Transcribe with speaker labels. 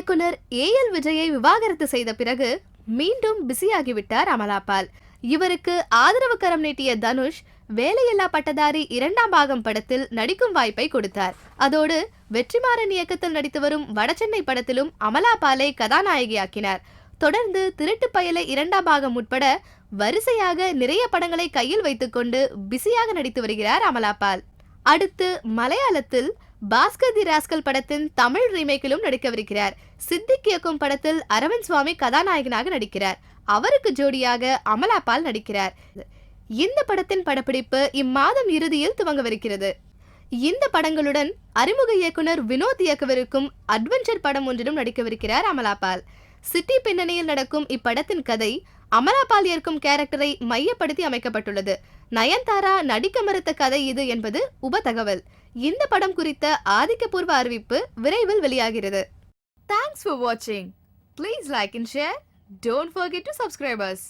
Speaker 1: இயக்குனர் A L விஜயை விவாகரத்து செய்த பிறகு மீண்டும் பிஸியாகிவிட்டார் அமலாபால். இவருக்கு ஆதரவு கரம் நீட்டிய தனுஷ் வேலையில்லா பட்டதாரி இரண்டாம் பாகம் படத்தில் நடிக்கும் வாய்ப்பை கொடுத்தார். அதோடு வெற்றிமாறன் இயக்கத்தில் நடித்து வரும் வடசென்னை படத்திலும் அமலாபாலை கதாநாயகியாக்கினார். தொடர்ந்து திருட்டு பயலை இரண்டாம் பாகம் உட்பட வரிசையாக நிறைய படங்களை கையில் வைத்துக்கொண்டு பிஸியாக நடித்து வருகிறார் அமலாபால். அடுத்து மலையாளத்தில் பாஸ்கர் தி ராஸ்கல் படத்தின் தமிழ் ரீமேக்கிலும் நடிக்கவிருக்கிறார். சித்திக் இயக்கும் படத்தில் அரவிந்த் சுவாமி கதாநாயகனாக நடிக்கிறார். அவருக்கு ஜோடியாக அமலாபால் நடிக்கிறார். இந்த படத்தின் படப்பிடிப்பு இம்மாதம் இறுதியில் துவங்கவிருக்கிறது. இந்த படங்களுடன் அறிமுக இயக்குனர் வினோத் இயக்கவிருக்கும் அட்வென்ச்சர் படம் ஒன்றிலும் நடிக்கவிருக்கிறார் அமலாபால் சிட்டி பின்னணியில் நடக்கும் இப்படத்தின் கதை அமலாபால் ஏற்கும் கேரக்டரை மையப்படுத்தி அமைக்கப்பட்டுள்ளது. நயன்தாரா நடிக்க மறுத்த கதை இது என்பது உப தகவல். இந்த படம் குறித்த ஆதிக்கபூர்வ அறிவிப்பு விரைவில் வெளியாகிறது. தேங்க்ஸ் ஃபார் வாட்சிங் please like and share don't forget to subscribers